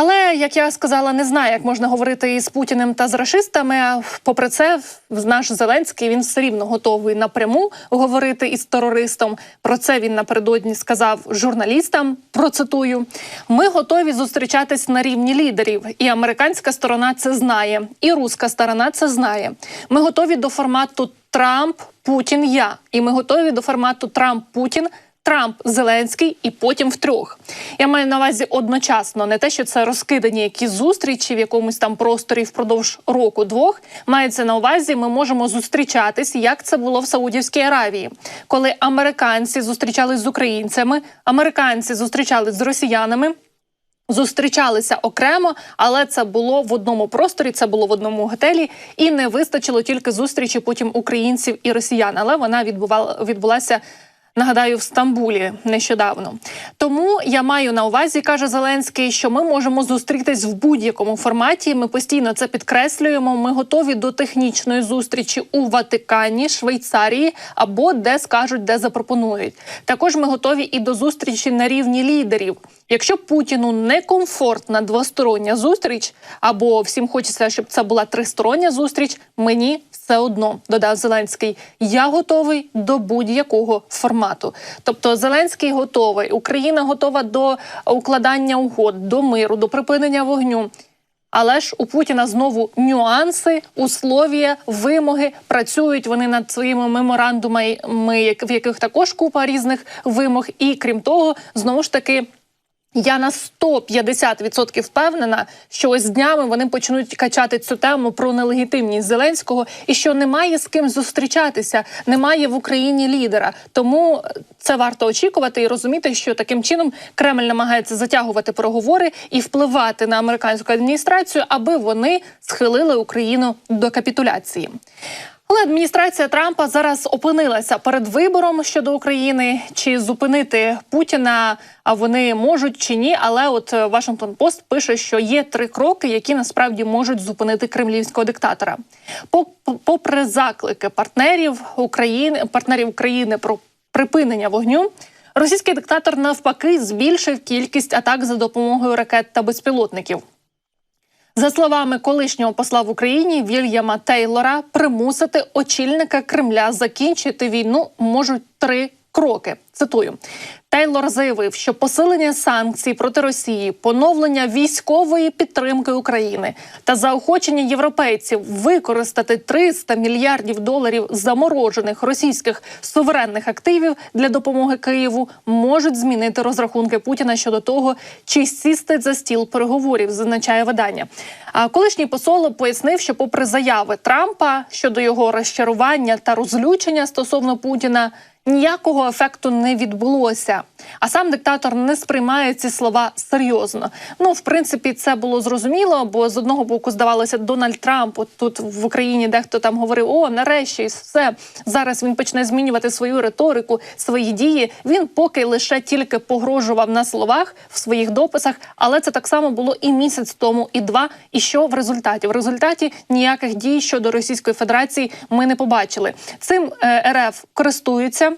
Але як я сказала, не знаю, як можна говорити із Путіним та з рашистами. Попри це, наш Зеленський він все рівно готовий напряму говорити із терористом. Про це він напередодні сказав журналістам. Процитую: ми готові зустрічатись на рівні лідерів, і американська сторона це знає, і руська сторона це знає. Ми готові до формату Трамп, Путін, я, і ми готові до формату Трамп, Путін. Трамп, Зеленський і потім втрьох. Я маю на увазі одночасно, не те, що це розкидані якісь зустрічі в якомусь там просторі впродовж року двох. Мається на увазі, ми можемо зустрічатись, як це було в Саудівській Аравії, коли американці зустрічались з українцями, американці зустрічались з росіянами. Зустрічалися окремо, але це було в одному просторі, це було в одному готелі, і не вистачило тільки зустрічі потім українців і росіян. Але вона відбувала відбулася. Нагадаю, в Стамбулі нещодавно. Тому я маю на увазі, каже Зеленський, що ми можемо зустрітись в будь-якому форматі. Ми постійно це підкреслюємо. Ми готові до технічної зустрічі у Ватикані, Швейцарії або де скажуть, де запропонують. Також ми готові і до зустрічі на рівні лідерів. Якщо Путіну некомфортна двостороння зустріч, або всім хочеться, щоб це була тристороння зустріч, мені все одно додав Зеленський. Я готовий до будь-якого формату. Тобто, Зеленський готовий, Україна готова до укладання угод, до миру, до припинення вогню. Але ж у Путіна знову нюанси, условія, вимоги працюють вони над своїми меморандумами, в яких також купа різних вимог. І крім того, знову ж таки. Я на 150% впевнена, що ось днями вони почнуть качати цю тему про нелегітимність Зеленського і що немає з ким зустрічатися, немає в Україні лідера. Тому це варто очікувати і розуміти, що таким чином Кремль намагається затягувати переговори і впливати на американську адміністрацію, аби вони схилили Україну до капітуляції. Але адміністрація Трампа зараз опинилася перед вибором щодо України чи зупинити Путіна. А вони можуть чи ні. Але от Вашингтон Пост пише, що є три кроки, які насправді можуть зупинити кремлівського диктатора. Попри заклики партнерів України, партнерів України про припинення вогню. Російський диктатор навпаки збільшив кількість атак за допомогою ракет та безпілотників. За словами колишнього посла в Україні Вільяма Тейлора, примусити очільника Кремля закінчити війну можуть три кроки. Цитую. Тейлор заявив, що посилення санкцій проти Росії, поновлення військової підтримки України та заохочення європейців використати 300 мільярдів доларів заморожених російських суверенних активів для допомоги Києву можуть змінити розрахунки Путіна щодо того, чи сісти за стіл переговорів, зазначає видання. А колишній посол пояснив, що, попри заяви Трампа щодо його розчарування та розлючення стосовно Путіна. Ніякого ефекту не відбулося, а сам диктатор не сприймає ці слова серйозно. Ну, в принципі, це було зрозуміло, бо з одного боку здавалося, Дональд Трамп тут в Україні дехто там говорив: о, нарешті все зараз він почне змінювати свою риторику, свої дії. Він поки лише тільки погрожував на словах в своїх дописах, але це так само було і місяць тому, і два. І що в результаті? В результаті ніяких дій щодо Російської Федерації ми не побачили. Цим е, РФ користуються.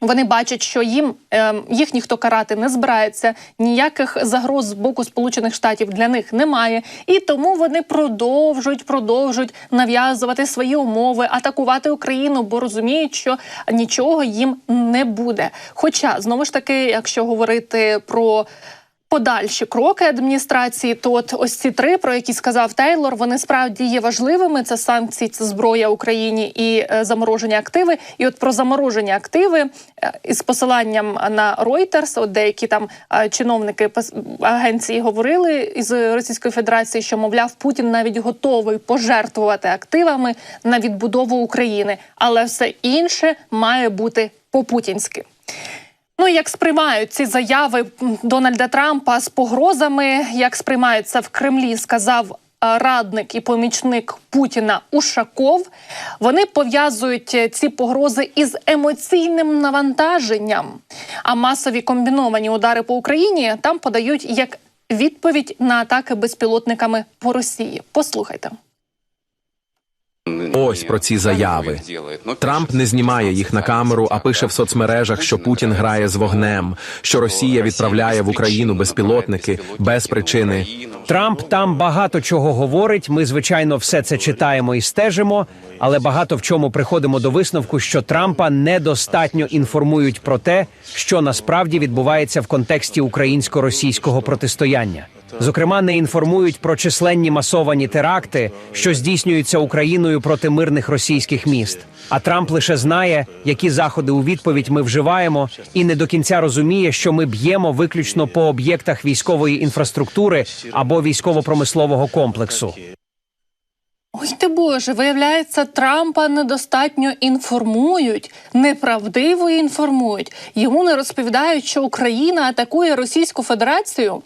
Вони бачать, що їм е, їх ніхто карати не збирається, ніяких загроз з боку Сполучених Штатів для них немає, і тому вони продовжують продовжують нав'язувати свої умови, атакувати Україну, бо розуміють, що нічого їм не буде. Хоча знову ж таки, якщо говорити про Подальші кроки адміністрації, то от ось ці три, про які сказав Тейлор, вони справді є важливими. Це санкції, це зброя Україні і е, замороження активи. І от про замороження активи е, із посиланням на Reuters, от деякі там е, чиновники агенції говорили із Російської Федерації, що мовляв Путін навіть готовий пожертвувати активами на відбудову України, але все інше має бути по путінськи. Ну як сприймають ці заяви Дональда Трампа з погрозами, як сприймаються в Кремлі, сказав радник і помічник Путіна Ушаков. Вони пов'язують е, ці погрози із емоційним навантаженням. А масові комбіновані удари по Україні там подають як відповідь на атаки безпілотниками по Росії. Послухайте. Ось про ці заяви. Трамп не знімає їх на камеру, а пише в соцмережах, що Путін грає з вогнем, що Росія відправляє в Україну безпілотники без причини. Трамп там багато чого говорить. Ми, звичайно, все це читаємо і стежимо, але багато в чому приходимо до висновку, що Трампа недостатньо інформують про те, що насправді відбувається в контексті українсько-російського протистояння. Зокрема, не інформують про численні масовані теракти, що здійснюються Україною проти мирних російських міст. А Трамп лише знає, які заходи у відповідь ми вживаємо, і не до кінця розуміє, що ми б'ємо виключно по об'єктах військової інфраструктури або військово-промислового комплексу. Ой ти Боже, виявляється, Трампа недостатньо інформують, неправдиво інформують. Йому не розповідають, що Україна атакує Російську Федерацію.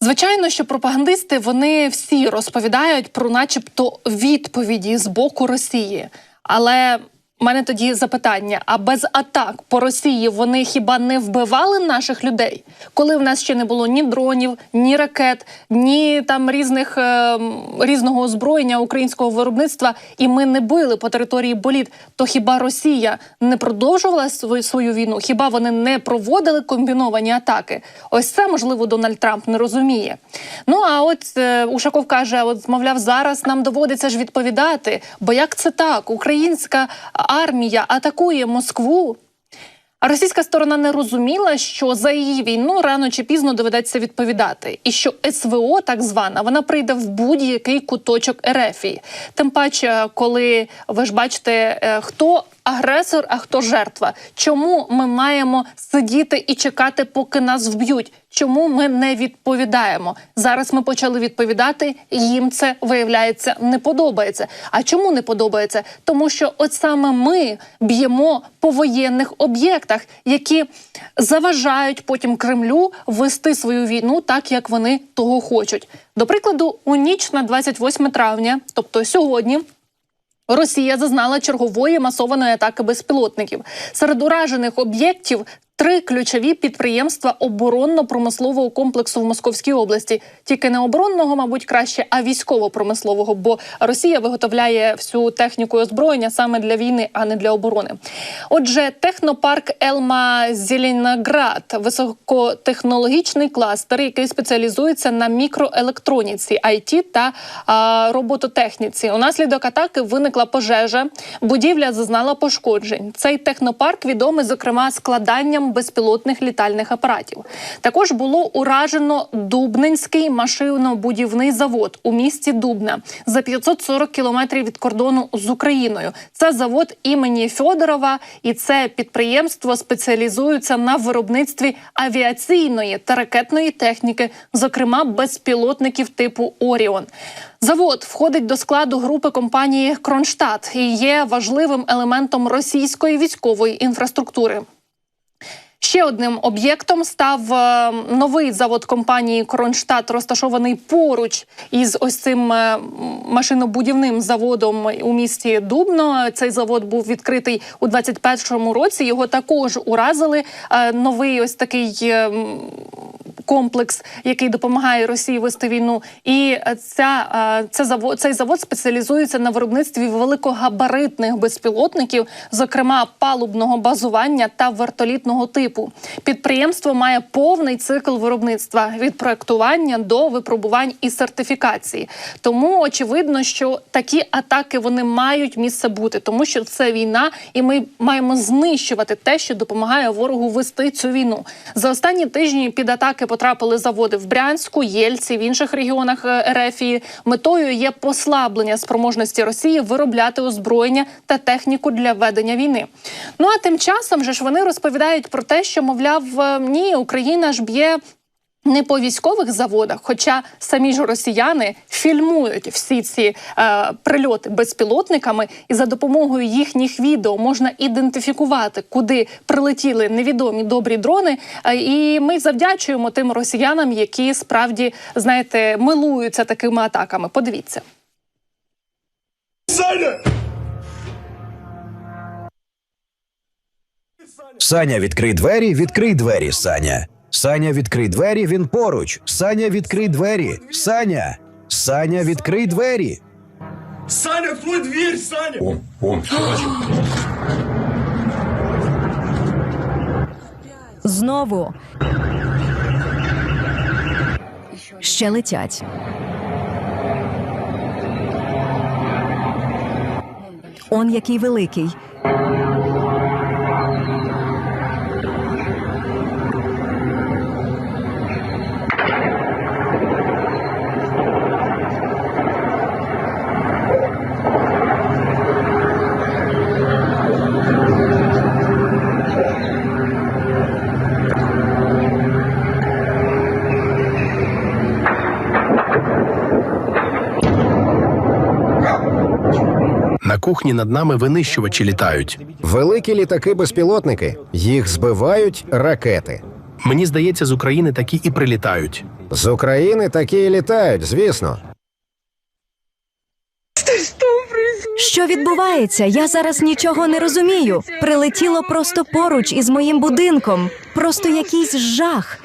Звичайно, що пропагандисти вони всі розповідають про, начебто, відповіді з боку Росії. Але в мене тоді запитання: а без атак по Росії вони хіба не вбивали наших людей, коли в нас ще не було ні дронів, ні ракет, ні там різних е, різного озброєння українського виробництва, і ми не били по території боліт, то хіба Росія не продовжувала свою свою війну? Хіба вони не проводили комбіновані атаки? Ось це можливо Дональд Трамп не розуміє. Ну а от е, Ушаков каже: от мовляв, зараз нам доводиться ж відповідати. Бо як це так? Українська армія атакує Москву. А російська сторона не розуміла, що за її війну рано чи пізно доведеться відповідати, і що СВО, так звана, вона прийде в будь-який куточок Ерефії. Тим паче, коли ви ж бачите, е, хто агресор, а хто жертва. Чому ми маємо сидіти і чекати, поки нас вб'ють? Чому ми не відповідаємо? Зараз ми почали відповідати, їм це виявляється не подобається. А чому не подобається? Тому що от саме ми б'ємо по воєнних об'єктах, які заважають потім Кремлю вести свою війну так, як вони того хочуть. До прикладу, у ніч на 28 травня, тобто сьогодні. Росія зазнала чергової масованої атаки безпілотників. Серед уражених об'єктів три ключові підприємства оборонно-промислового комплексу в Московській області. Тільки не оборонного, мабуть, краще, а військово-промислового, бо Росія виготовляє всю техніку і озброєння саме для війни, а не для оборони. Отже, технопарк Елма Зеленоград високотехнологічний кластер, який спеціалізується на мікроелектроніці, IT та а, робототехніці. Унаслідок атаки виникла пожежа. Будівля зазнала пошкоджень. Цей технопарк відомий, зокрема, складанням безпілотних літальних апаратів. Також було уражено Дубненський машинобудівний завод у місті Дубна за 540 кілометрів від кордону з Україною. Це завод імені Фьодорова, і це підприємство спеціалізується на виробництві авіаційної та ракетної техніки, зокрема безпілотників типу Оріон. Завод входить до складу групи компанії Кронштадт і є важливим елементом російської військової інфраструктури. Ще одним об'єктом став е, новий завод компанії Кронштадт, розташований поруч із ось цим е, машинобудівним заводом у місті Дубно. Цей завод був відкритий у 21-му році. Його також уразили. Е, Новий ось такий. Комплекс, який допомагає Росії вести війну, і е, ця е, це завод, цей завод спеціалізується на виробництві великогабаритних безпілотників, зокрема палубного базування та вертолітного типу. Підприємство має повний цикл виробництва від проектування до випробувань і сертифікації. Тому очевидно, що такі атаки вони мають місце бути, тому що це війна, і ми маємо знищувати те, що допомагає ворогу вести цю війну. За останні тижні під атаки потрапили заводи в Брянську, Єльці, в інших регіонах Ерефії. Метою є послаблення спроможності Росії виробляти озброєння та техніку для ведення війни. Ну а тим часом же ж вони розповідають про те, що мовляв, е, ні, Україна ж б'є. Не по військових заводах, хоча самі ж росіяни фільмують всі ці е, прильоти безпілотниками, і за допомогою їхніх відео можна ідентифікувати, куди прилетіли невідомі добрі дрони. Е, і ми завдячуємо тим росіянам, які справді знаєте милуються такими атаками. Подивіться. Саня! Саня, відкрий двері, відкрий двері, Саня. Саня, відкрий двері, він поруч. Саня, відкрий двері. Саня. Саня, відкрий двері. Саня, открой дверь, Саня! Он, он. Знову. Ще летять. Он який великий. Кухні над нами винищувачі літають. Великі літаки-безпілотники. Їх збивають ракети. Мені здається, з України такі і прилітають. З України такі і літають, звісно. Що відбувається? Я зараз нічого не розумію. Прилетіло просто поруч із моїм будинком. Просто якийсь жах.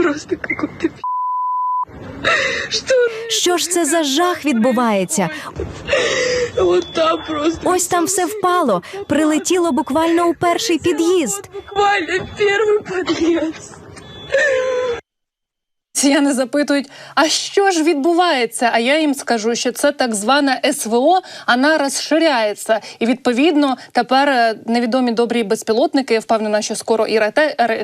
Що ж це за жах відбувається? Ось там все впало. Прилетіло буквально у перший під'їзд. Росіяни запитують, а що ж відбувається? А я їм скажу, що це так звана СВО, вона розширяється. І відповідно тепер е, невідомі добрі безпілотники. я Впевнена, що скоро і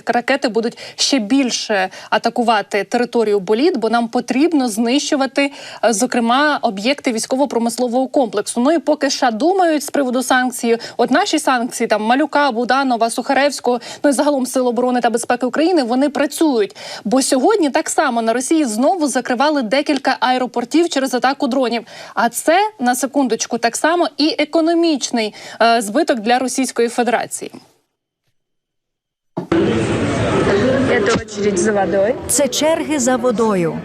ракети будуть ще більше атакувати територію боліт, бо нам потрібно знищувати, е, зокрема, об'єкти військово-промислового комплексу. Ну і поки США думають з приводу санкцій, от наші санкції там Малюка, Буданова, Сухаревського, ну і загалом Сил оборони та безпеки України вони працюють. Бо сьогодні так само на Росії знову закривали декілька аеропортів через атаку дронів. А це на секундочку так само і економічний е, збиток для Російської Федерації. За водой. Це черги за водою.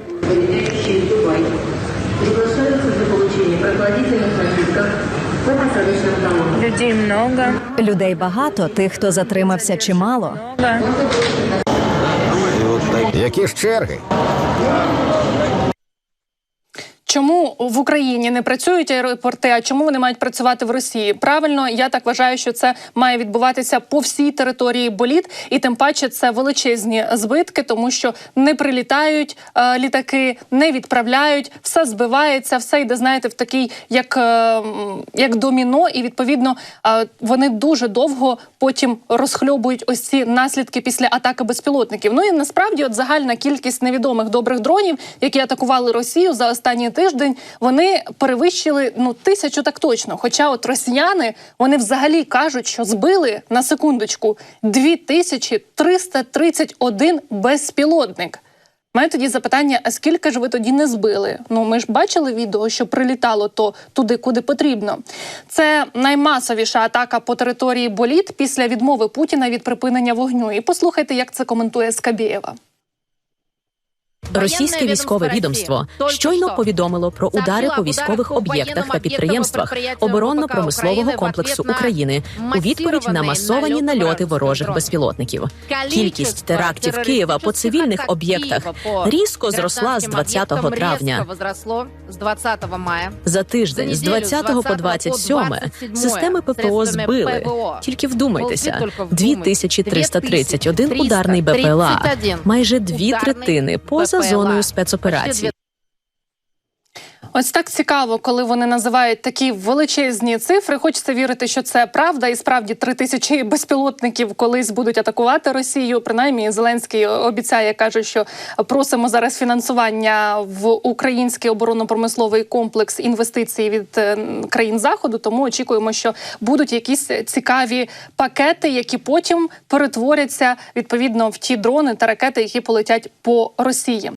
Людей много. Людей багато, тих, хто затримався, чимало. Які ж черги? Чому в Україні не працюють аеропорти? А чому вони мають працювати в Росії? Правильно, я так вважаю, що це має відбуватися по всій території боліт, і тим паче це величезні збитки, тому що не прилітають е, літаки, не відправляють, все збивається, все йде, знаєте, в такий як, е, як доміно, і відповідно е, вони дуже довго потім розхльобують ось ці наслідки після атаки безпілотників. Ну і насправді, от загальна кількість невідомих добрих дронів, які атакували Росію за останній тиждень, вони перевищили ну тисячу так точно. Хоча, от росіяни вони взагалі кажуть, що збили на секундочку 2331 безпілотник. Мене тоді запитання: а скільки ж ви тоді не збили? Ну ми ж бачили відео, що прилітало то туди, куди потрібно. Це наймасовіша атака по території боліт після відмови Путіна від припинення вогню. І послухайте, як це коментує Скабєєва. Російське військове відомство щойно повідомило про удари по військових об'єктах та підприємствах оборонно-промислового комплексу України. У відповідь на масовані нальоти ворожих безпілотників. Кількість терактів Києва по цивільних об'єктах різко зросла з 20 травня. За тиждень з 20 по 27 системи ППО збили. Тільки вдумайтеся, 2331 ударний БПЛА, майже дві третини поза зоною спецоперацій. Ось так цікаво, коли вони називають такі величезні цифри. Хочеться вірити, що це правда, і справді три тисячі безпілотників колись будуть атакувати Росію. Принаймні, Зеленський обіцяє, каже, що просимо зараз фінансування в український оборонно-промисловий комплекс інвестицій від е, країн заходу. Тому очікуємо, що будуть якісь цікаві пакети, які потім перетворяться відповідно в ті дрони та ракети, які полетять по Росії.